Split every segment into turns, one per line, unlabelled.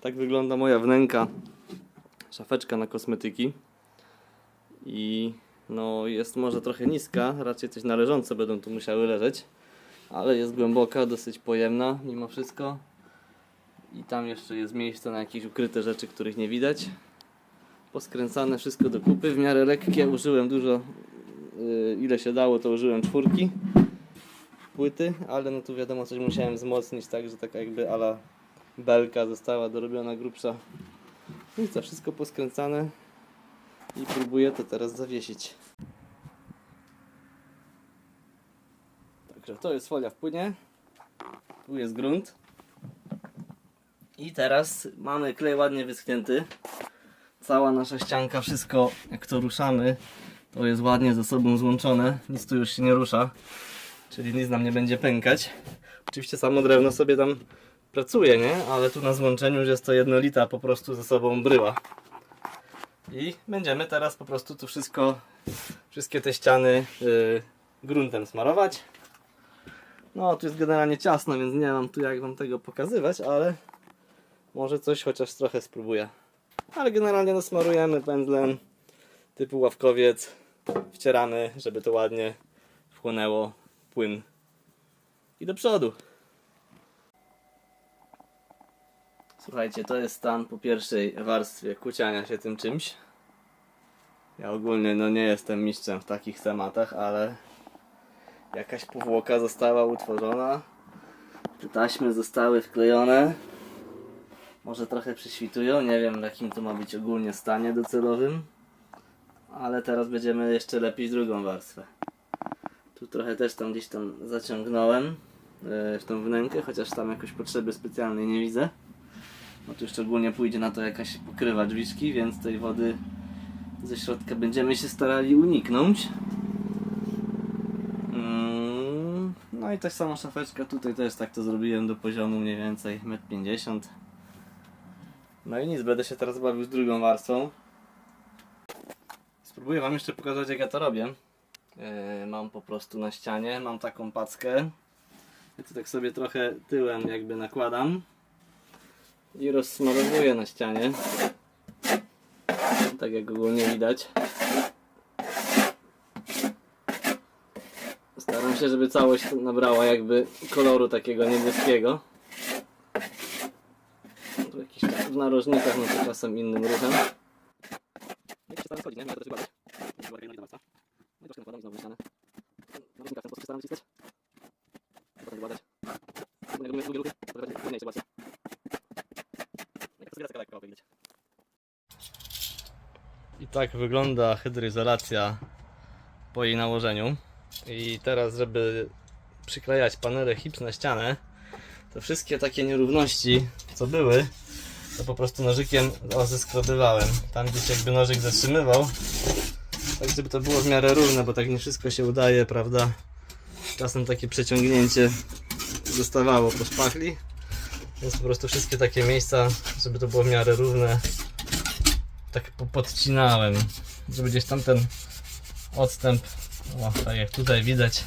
Tak wygląda moja wnęka. Szafeczka na kosmetyki. I no jest może trochę niska, raczej coś należące będą tu musiały leżeć. Ale jest głęboka, dosyć pojemna mimo wszystko. I tam jeszcze jest miejsce na jakieś ukryte rzeczy, których nie widać. Poskręcane wszystko do kupy, w miarę lekkie. Użyłem dużo, yy, ile się dało, to użyłem czwórki płyty, ale no tu wiadomo coś musiałem wzmocnić, tak, że taka jakby ala belka została dorobiona grubsza. No I co, wszystko poskręcane i próbuję to teraz zawiesić. Także to jest folia w płynie, tu jest grunt i teraz mamy klej ładnie wyschnięty. Cała nasza ścianka, wszystko jak to ruszamy, to jest ładnie ze sobą złączone, nic tu już się nie rusza czyli nic nam nie będzie pękać. Oczywiście samo drewno sobie tam pracuje, nie? Ale tu na złączeniu już jest to jednolita po prostu ze sobą bryła. I będziemy teraz po prostu tu wszystko, wszystkie te ściany yy, gruntem smarować. No, tu jest generalnie ciasno, więc nie mam tu jak wam tego pokazywać, ale może coś chociaż trochę spróbuję. Ale generalnie no smarujemy pędzlem typu ławkowiec, wcieramy, żeby to ładnie wchłonęło płyn. I do przodu. Słuchajcie, to jest stan po pierwszej warstwie kuciania się tym czymś. Ja ogólnie no nie jestem mistrzem w takich tematach, ale jakaś powłoka została utworzona. Te taśmy zostały wklejone. Może trochę prześwitują, nie wiem w jakim to ma być ogólnie stanie docelowym. Ale teraz będziemy jeszcze lepić drugą warstwę. Tu trochę też tam gdzieś tam zaciągnąłem e, w tą wnękę, chociaż tam jakoś potrzeby specjalnej nie widzę. No tu szczególnie pójdzie na to jakaś pokrywa drzwiczki, więc tej wody ze środka będziemy się starali uniknąć. Mm, No i tak samo szafeczka, tutaj też tak to zrobiłem do poziomu mniej więcej 1,50 m. No i nic, będę się teraz bawił z drugą warstwą. Spróbuję Wam jeszcze pokazać jak ja to robię. Yy, mam po prostu na ścianie, mam taką packę. Ja to tak sobie trochę tyłem jakby nakładam i rozsmarowuję na ścianie. Tak jak ogólnie widać. Staram się, żeby całość nabrała jakby koloru takiego niebieskiego. Tu jakiś tak w narożnikach, no to czasem innym ruchem. Nie? No i to zbiera taka lekko widać. I tak wygląda hydroizolacja po jej nałożeniu. I teraz, żeby przyklejać panele hips na ścianę, to wszystkie takie nierówności, co były, to po prostu nożykiem zeskrobywałem. Tam gdzieś jakby nożyk zatrzymywał, tak żeby to było w miarę równe, bo tak nie wszystko się udaje, prawda? Czasem takie przeciągnięcie zostawało po szpachli. Więc po prostu wszystkie takie miejsca, żeby to było w miarę równe, tak po- podcinałem, żeby gdzieś tam ten odstęp, o, tak jak tutaj widać,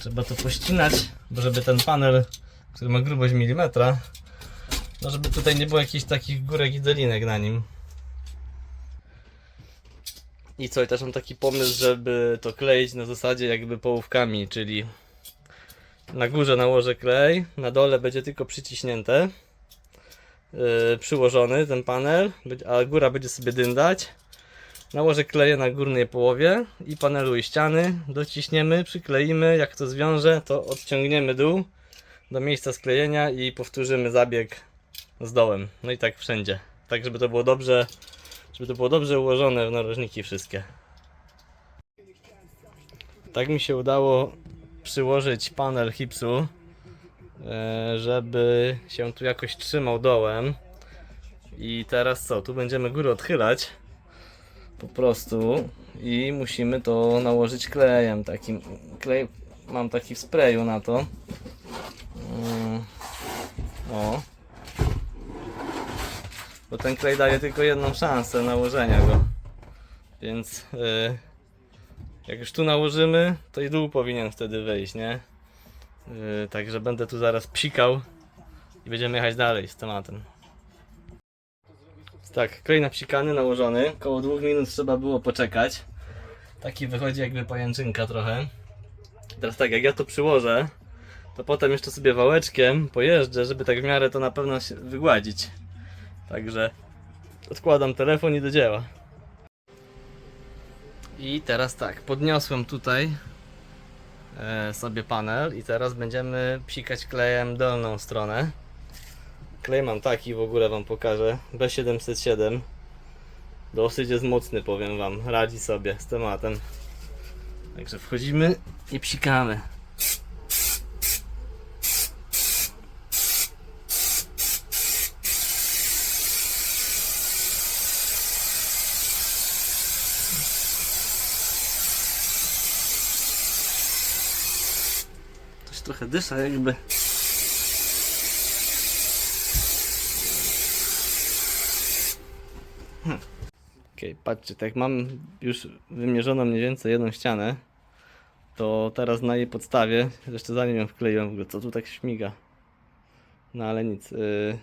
trzeba to pościnać, bo żeby ten panel, który ma grubość milimetra, no żeby tutaj nie było jakichś takich górek i dolinek na nim. I co, i też mam taki pomysł, żeby to kleić na zasadzie jakby połówkami, czyli na górze nałożę klej, na dole będzie tylko przyciśnięte, przyłożony ten panel, a góra będzie sobie dyndać. Nałożę kleję na górnej połowie i panelu i ściany, dociśniemy, przykleimy, jak to zwiąże, to odciągniemy dół do miejsca sklejenia i powtórzymy zabieg z dołem. No i tak wszędzie. Tak, żeby to było dobrze, żeby to było dobrze ułożone w narożniki wszystkie. Tak mi się udało przyłożyć panel hipsu, żeby się tu jakoś trzymał dołem. I teraz co? Tu będziemy górę odchylać po prostu i musimy to nałożyć klejem takim. Klej mam taki w sprayu na to. Mm, O. Bo ten klej daje tylko jedną szansę nałożenia go. Więc y, jak już tu nałożymy, to i dół powinien wtedy wejść, nie? Y, także będę tu zaraz psikał i będziemy jechać dalej z tematem. Tak, klej napsikany, nałożony. Koło dwóch minut trzeba było poczekać. Taki wychodzi jakby pajęczynka trochę. Teraz tak, jak ja to przyłożę, to potem jeszcze sobie wałeczkiem pojeżdżę, żeby tak w miarę to na pewno się wygładzić. Także odkładam telefon i do dzieła. I teraz tak, podniosłem tutaj sobie panel i teraz będziemy psikać klejem dolną stronę. Klej mam taki, w ogóle wam pokażę, B707. Dosyć jest mocny, powiem wam, radzi sobie z tematem. Także wchodzimy i psikamy. Trochę dysza jakby. Okej, patrzcie, tak mam już wymierzoną mniej więcej jedną ścianę, to teraz na jej podstawie, jeszcze zanim ją wkleiłem w ogóle, co tu tak śmiga? No ale nic. Yy,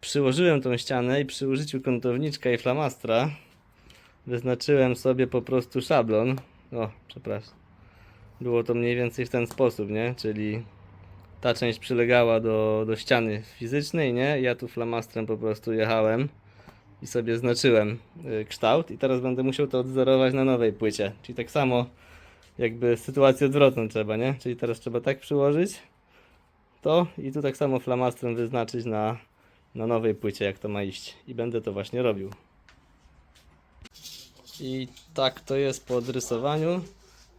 przyłożyłem tą ścianę i przy użyciu kątowniczka i flamastra wyznaczyłem sobie po prostu szablon. O, przepraszam. Było to mniej więcej w ten sposób, nie? Czyli ta część przylegała do, do ściany fizycznej, nie? Ja tu flamastrem po prostu jechałem i sobie znaczyłem y, kształt i teraz będę musiał to odzorować na nowej płycie. Czyli tak samo jakby sytuację odwrotną trzeba, nie? Czyli teraz trzeba tak przyłożyć to i tu tak samo flamastrem wyznaczyć na, na nowej płycie jak to ma iść. I będę to właśnie robił. I tak to jest po odrysowaniu.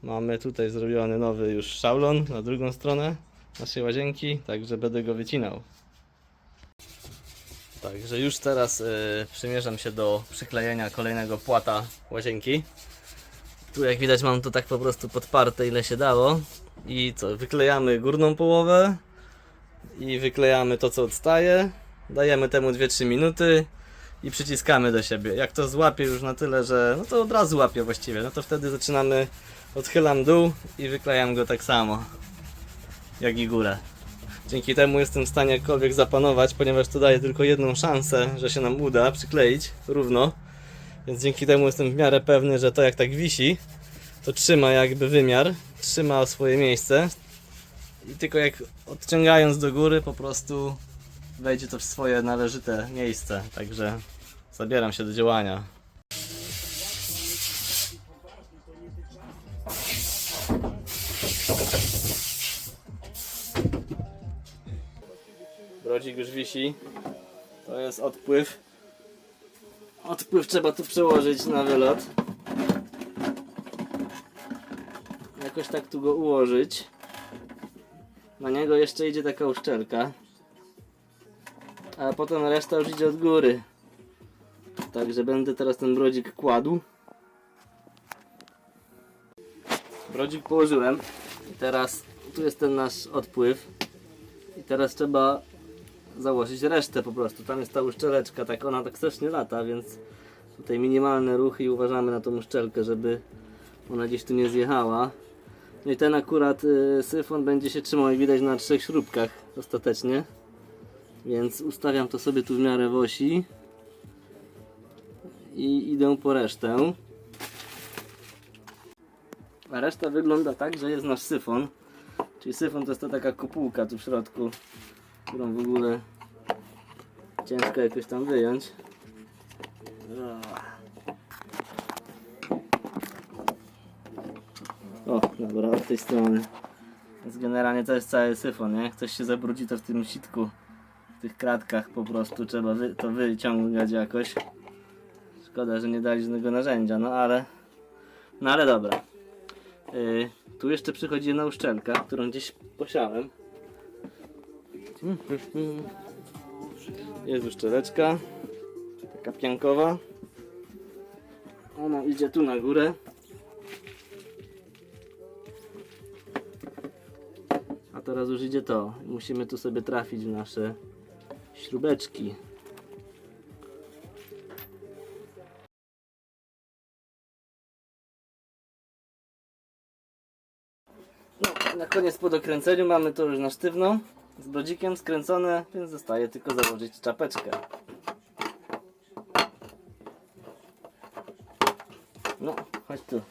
Mamy tutaj zrobiony nowy już szablon na drugą stronę naszej łazienki, także będę go wycinał. Także już teraz y, przymierzam się do przyklejenia kolejnego płata łazienki. Tu jak widać mam to tak po prostu podparte ile się dało. I co, wyklejamy górną połowę i wyklejamy to co odstaje. Dajemy temu 2-3 minuty i przyciskamy do siebie. Jak to złapie już na tyle, że no to od razu łapie właściwie, no to wtedy zaczynamy, odchylam dół i wyklejam go tak samo jak i górę. Dzięki temu jestem w stanie jakkolwiek zapanować, ponieważ to daje tylko jedną szansę, że się nam uda przykleić równo. Więc dzięki temu jestem w miarę pewny, że to jak tak wisi, to trzyma jakby wymiar, trzyma swoje miejsce. I tylko jak odciągając do góry po prostu wejdzie to w swoje należyte miejsce. Także zabieram się do działania. To jest odpływ. Odpływ trzeba tu przełożyć na wylot. Jakoś tak tu go ułożyć. Na niego jeszcze idzie taka uszczelka. A potem reszta już idzie od góry. Także będę teraz ten brodzik kładł. Brodzik położyłem. I teraz tu jest ten nasz odpływ. I teraz trzeba założyć resztę po prostu. Tam jest ta uszczeleczka, tak ona tak strasznie lata, więc tutaj minimalne ruchy i uważamy na tą uszczelkę, żeby ona gdzieś tu nie zjechała. No i ten akurat y, syfon będzie się trzymał jak widać na trzech śrubkach ostatecznie. Więc ustawiam to sobie tu w miarę w osi. I idę po resztę. A reszta wygląda tak, że jest nasz syfon. Czyli syfon to jest ta taka kopułka tu w środku, którą w ogóle ciężko jakoś tam wyjąć. O, dobra, od tej strony. Więc generalnie to jest cały syfon, nie? Jak coś się zabrudzi, to w tym sitku, w tych kratkach po prostu trzeba wy, to wyciągać jakoś. Szkoda, że nie dali żadnego narzędzia, no ale... No ale dobra. Yy, tu jeszcze przychodzi jedna uszczelka, którą gdzieś posiałem. Jest uszczeleczka. Taka piankowa. Ona idzie tu na górę. A teraz już idzie to. Musimy tu sobie trafić w nasze śrubeczki. No, na koniec po dokręceniu mamy to już na sztywno z brodzikiem skręcone, więc zostaje tylko założyć czapeczkę. No, chodź tu.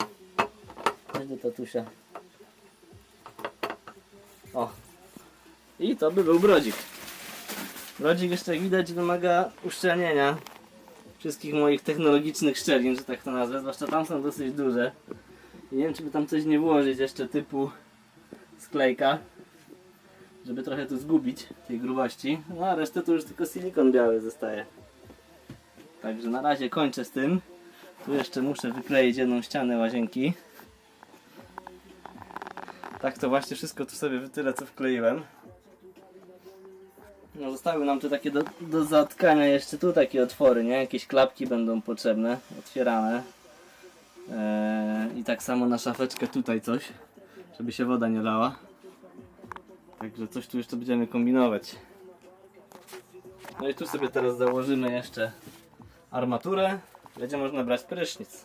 Chodź do tatusia. O. I to by był brodzik. Brodzik jeszcze widać wymaga uszczelnienia wszystkich moich technologicznych szczelin, że tak to nazwę, zwłaszcza tam są dosyć duże. Nie wiem, czy by tam coś nie włożyć jeszcze typu sklejka. Żeby trochę tu zgubić tej grubości. No a resztę to już tylko silikon biały zostaje. Także na razie kończę z tym. Tu jeszcze muszę wykleić jedną ścianę łazienki. Tak to właśnie wszystko tu sobie tyle co wkleiłem. No zostały nam tu takie do, do zatkania jeszcze tu takie otwory, nie? Jakieś klapki będą potrzebne, otwierane. Eee, I tak samo na szafeczkę tutaj coś, żeby się woda nie lała. Także coś tu jeszcze będziemy kombinować. No i tu sobie teraz założymy jeszcze armaturę. Będzie można brać prysznic.